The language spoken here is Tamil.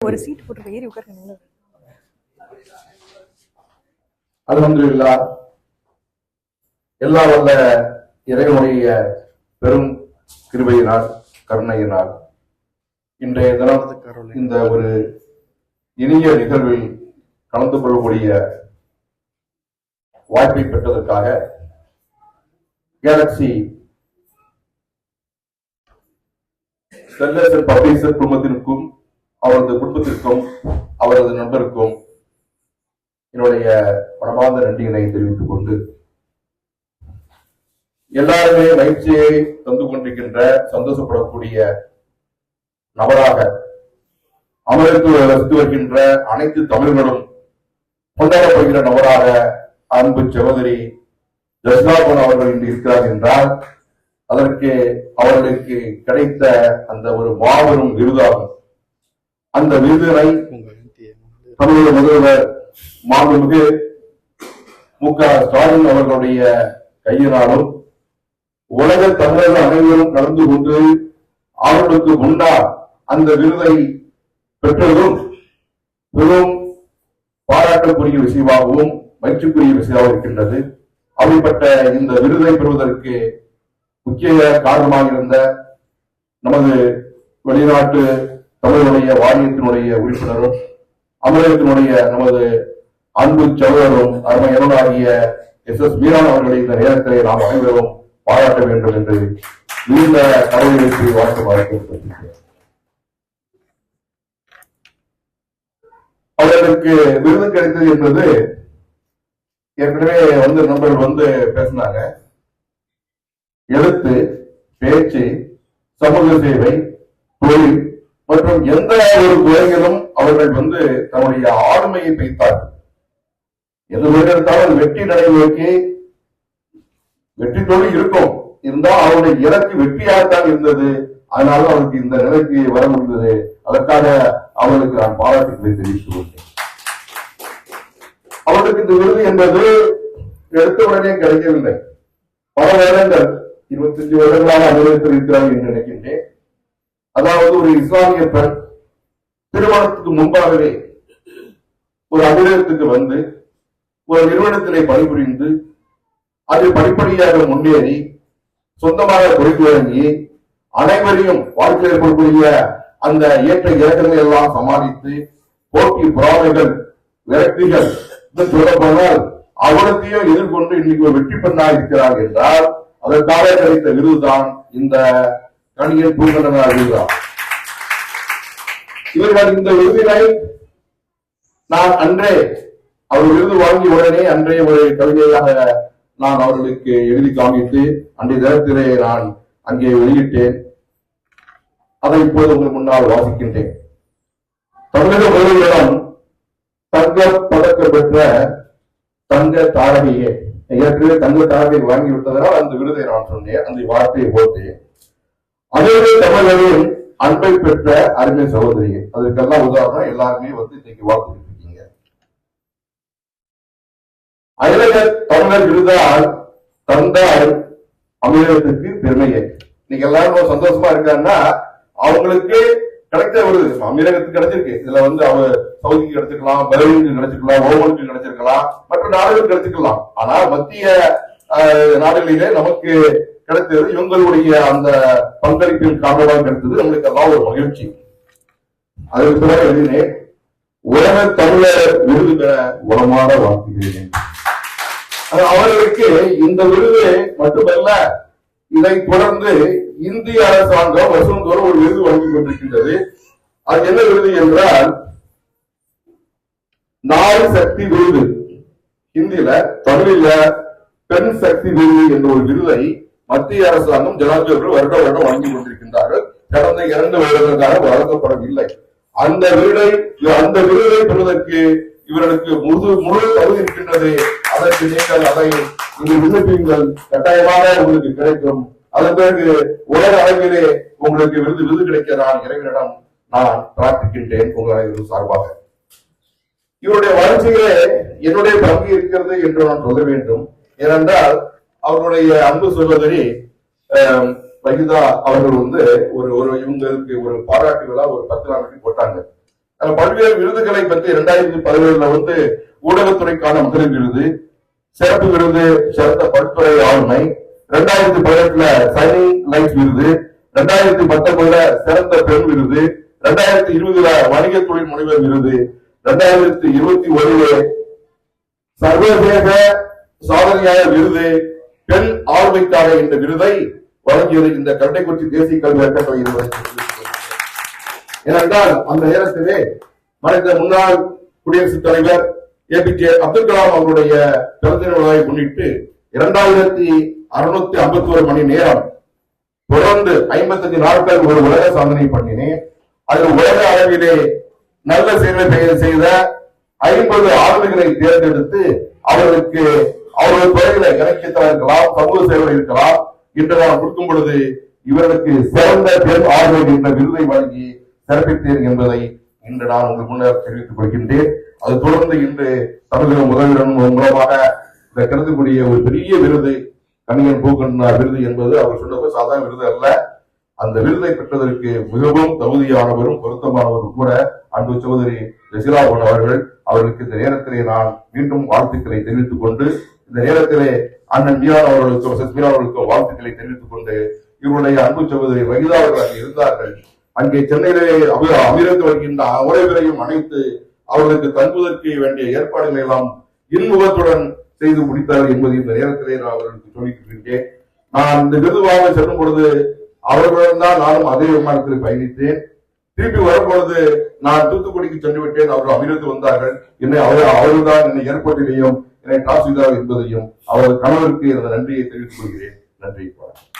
ஒரு சீட் போட்டு ஏறி உட்காருங்க அல்ஹம்துலில்லா. எல்லா வல்ல இறைவனுடைய பெரும் கிருபையினால் கருணையினால் இன்றைய தினம் இந்த ஒரு இனிய நிகழ்வில் கலந்து கொள்ளக்கூடிய வாய்ப்பை பெற்றதற்காக கேலக்சி செல்லசர் பப்ளிசர் குடும்பத்திற்கும் அவரது குடும்பத்திற்கும் அவரது நண்பருக்கும் என்னுடைய மனமார்ந்த நன்றிகளை தெரிவித்துக் கொண்டு எல்லாருமே மகிழ்ச்சியை தந்து கொண்டிருக்கின்ற சந்தோஷப்படக்கூடிய நபராக அமலுக்கு வசித்து வருகின்ற அனைத்து தமிழர்களும் கொண்டாடப்படுகிற நபராக அன்பு சகோதரி ஜஸ்லாபன் அவர்கள் இன்று இருக்கிறார் என்றால் அதற்கு அவர்களுக்கு கிடைத்த அந்த ஒரு மாபெரும் விருதாகும். அந்த விருதினை தமிழக முதல்வர் மாண்புமிகு மு க ஸ்டாலின் அவர்களுடைய கையினாலும் உலக தமிழர்கள் அனைவரும் கலந்து கொண்டு அவர்களுக்கு முன்னால் அந்த விருதை பெற்றதும் பெரும் பாராட்டக்கூடிய விஷயமாகவும் மகிழ்ச்சிக்குரிய விஷயமாக இருக்கின்றது. அப்படிப்பட்ட இந்த விருதை பெறுவதற்கு முக்கிய காரணமாக இருந்த நமது வெளிநாட்டு தமிழனுடைய வாரியத்தினுடைய உறுப்பினரும் அமலகத்தினுடைய நமது அன்பு சகோதரரும் அருமையனாகிய எஸ் எஸ் மீரான் அவர்களை இந்த நேரத்திலே நாம் அனைவரும் பாராட்ட வேண்டும் என்று நீண்ட கடவுளுக்கு வாழ்த்து வாழ்த்து அவர்களுக்கு விருது கிடைத்தது என்பது ஏற்கனவே வந்து நண்பர்கள் வந்து பேசினாங்க. எழுத்து பேச்சு சமூக சேவை தொழில் மற்றும் எந்த ஒரு துறையிலும் அவர்கள் வந்து தன்னுடைய ஆளுமையை வைத்தார்கள் எது எடுத்தாலும் வெற்றி நடைமுறைக்கு வெற்றி இருக்கும். இருந்தால் அவருடைய இலக்கு வெற்றியாகத்தான் இருந்தது. அதனால அவருக்கு இந்த நிலைக்கு வர முடிந்தது. அதற்காக அவர்களுக்கு நான் பாராட்டுகளை தெரிவித்துக் கொண்டேன் அவருக்கு இந்த விருது என்பது எடுத்த உடனே கிடைக்கவில்லை. பல வருடங்கள் இருபத்தஞ்சு வருடங்களாக அனுபவத்தில் என்று நினைக்கின்றேன். அதாவது ஒரு இஸ்லாமிய பெண் திருமணத்துக்கு முன்பாகவே ஒரு அலுவலகத்துக்கு வந்து ஒரு நிறுவனத்திலே பணிபுரிந்து அது படிப்படியாக முன்னேறி சொந்தமாக குறைத்து வழங்கி அனைவரையும் வாழ்க்கையில் ஏற்படக்கூடிய அந்த ஏற்ற இறக்கங்களை எல்லாம் சமாளித்து போட்டி புறாமைகள் விரக்திகள் சொல்லப்போனால் அவனத்தையும் எதிர்கொண்டு இன்னைக்கு ஒரு வெற்றி பெண்ணாக இருக்கிறார் என்றால் அதற்காக கிடைத்த விருதுதான் இந்த கணியன் பூங்கண்டனார் விருதுதான் இவர்கள் இந்த விருதினை நான் அன்றே அவர் விருது வாங்கி உடனே அன்றே ஒரு கவிதையாக நான் அவர்களுக்கு எழுதி காமித்து அன்றைய தினத்திலே நான் அங்கே வெளியிட்டேன். அதை இப்போது உங்கள் முன்னால் வாசிக்கின்றேன். தமிழக முதல்வரிடம் தங்க பதக்கம் பெற்ற தங்க தாரகையே. ஏற்கனவே தங்க தாரகை வாங்கி விட்டதனால் அந்த விருதை நான் சொன்னேன். அந்த வார்த்தையை போட்டேன். அதே தமிழரின் அன்பை பெற்ற அருமை சகோதரி அதற்கெல்லாம் உதாரணம் எல்லாருமே வந்து இன்னைக்கு வாழ்த்துட்டு இருக்கீங்க அயலக தமிழர் விருதால் தந்தால் தமிழகத்துக்கு பெருமையே இன்னைக்கு எல்லாரும் சந்தோஷமா இருக்காங்கன்னா அவங்களுக்கு கிடைத்த ஒரு அமீரகத்துக்கு கிடைச்சிருக்கு. இதுல வந்து அவ சவுதிக்கு கிடைச்சிருக்கலாம் பலவீனுக்கு கிடைச்சிருக்கலாம் ஓமனுக்கு கிடைச்சிருக்கலாம் மற்ற நாடுகளுக்கு கிடைச்சிருக்கலாம். ஆனா மத்திய நாடுகளிலே நமக்கு கிடைத்தது இவங்களுடைய அந்த பங்களிப்பில் காரணமாக கிடைத்தது நம்மளுக்கு எல்லாம் ஒரு மகிழ்ச்சி. அதற்கு பிறகு எழுதினேன் உலக தமிழர் விருது பெற உளமாற வாழ்த்துகிறேன். அவர்களுக்கு இந்த விருது மட்டுமல்ல இதை தொடர்ந்து இந்திய அரசாங்கம் வருஷந்தோறும் ஒரு விருது வழங்கிக் கொண்டிருக்கின்றது. அது என்ன விருது என்றால் நாலு சக்தி விருது. ஹிந்தியில தமிழில பெண் சக்தி விருது என்ற ஒரு விருதை மத்திய அரசாங்கம் ஜனாதிபதிகள் வருட வருடம் வழங்கி கொண்டிருக்கின்றார்கள். கடந்த இரண்டு வருடங்களாக வழங்கப்படவில்லை அந்த விருதை அந்த விருதை பெறுவதற்கு இவர்களுக்கு முழு முழு தகுதி இருக்கின்றது. அதற்கு நீங்கள் அதை நீங்கள் விண்ணப்பிங்கள் கட்டாயமாக உங்களுக்கு கிடைக்கும். அதன் பிறகு உலக அளவிலே உங்களுக்கு விருது விருது கிடைக்க நான் இறைவனிடம் நான் பிரார்த்திக்கின்றேன் உங்கள் அனைவரும் சார்பாக. இவருடைய வளர்ச்சியிலே என்னுடைய பங்கு இருக்கிறது என்று நான் சொல்ல வேண்டும். ஏனென்றால் அவருடைய அன்பு சகோதரி ஆம், வகிதா அவர்கள் வந்து ஒரு ஒரு இவங்களுக்கு ஒரு பாராட்டு விழா ஒரு பத்து நாளைக்கு போட்டாங்க. பல்வேறு விருதுகளை பற்றி இரண்டாயிரத்தி பதினேழுல வந்து ஊடகத்துறைக்கான முதல் விருது சிறப்பு விருது சிறந்த பல்துறை ஆளுமை ரெண்டாயிரத்தி பதினெட்டுல சைனிங் லைட் விருது ரெண்டாயிரத்தி பத்தொன்பதுல சிறந்த பெண் விருது ரெண்டாயிரத்தி இருபதுல வணிக தொழில் முனைவர் விருது ரெண்டாயிரத்தி இருபத்தி ஒண்ணுல சர்வதேச சாதனையாளர் விருது பெண் ஆளுமைக்காக இந்த விருதை வழங்கியது இந்த கட்டைக்குச்சி தேசிய கல்வி அறக்கட்டளை ஏனென்றால் அந்த நேரத்திலே மறைந்த முன்னாள் குடியரசுத் தலைவர் A P J Abdul Kalam அவருடைய பிறந்த தின முன்னிட்டு இரண்டாயிரத்தி அறுநூத்தி ஐம்பத்தி ஒரு மணி நேரம் தொடர்ந்து ஐம்பத்தஞ்சு நாட்கள் ஒரு உலக சாதனை பண்ணினேன். அதில் உலக அளவிலே நல்ல செயல்களை செய்த ஐம்பது ஆளுமைகளை தேர்ந்தெடுத்து அவர்களுக்கு அவர்கள் துறையில இலக்கியத்தில் இருக்கலாம் சமூக சேவை இருக்கலாம் இன்று நான் கொடுக்கும் பொழுது இவர்களுக்கு சிறந்த பெண் ஆளுமை என்ற விருதை வழங்கி சிறப்பித்தேன் என்பதை இன்று நான் உங்கள் முன்னர் தெரிவித்துக் கொள்கின்றேன். அது தொடர்ந்து இன்று தமிழக முதல்வரின் மூலமாக இந்த கருதக்கூடிய ஒரு பெரிய விருது கணியன் பூக்கன் விருது என்பது அவர் சொன்னது சாதாரண விருது அல்ல. அந்த விருதை பெற்றதற்கு மிகவும் தகுதியானவரும் பொருத்தமானவரும் கூட அன்பு சகோதரி ஜெசிலாபன் அவர்கள் அவர்களுக்கு இந்த நேரத்திலே நான் மீண்டும் வாழ்த்துக்களை தெரிவித்துக் கொண்டு இந்த நேரத்திலே அண்ணன் மீரான் அவர்களுக்கும் மிஸ்ஸஸ் மீரான் அவர்களுக்கும் வாழ்த்துக்களை தெரிவித்துக் கொண்டு இவருடைய அன்பு சகோதரி வகிதா அவர்கள் அங்கே இருந்தார்கள். அங்கே சென்னையிலே அமி- வருகின்ற அனைவரையும் அனைத்து அவர்களுக்கு தங்குவதற்கு வேண்டிய ஏற்பாடுகளை எல்லாம் இன்முகத்துடன் செய்து முடித்தார்கள் என்பது இந்த நேரத்திலே நான் அவர்களுக்கு சொல்லிக்கிட்டிருக்கேன் நான் இந்த விருதுவாக செல்லும் பொழுது அவர்களுடன் தான் நானும் அதே விமானத்தில் பயணித்தேன். திருப்பி வரும்பொழுது நான் தூத்துக்குடிக்கு சென்று விட்டேன் அவர்கள் அபிரத்து வந்தார்கள். என்னை அவர் அவர்கள் என்னை ஏற்பட்டதையும் என்னை டிராப் என்பதையும் அவரது கணவருக்கு எனது நன்றியை தெரிவித்துக் கொள்கிறேன். நன்றி வணக்கம்.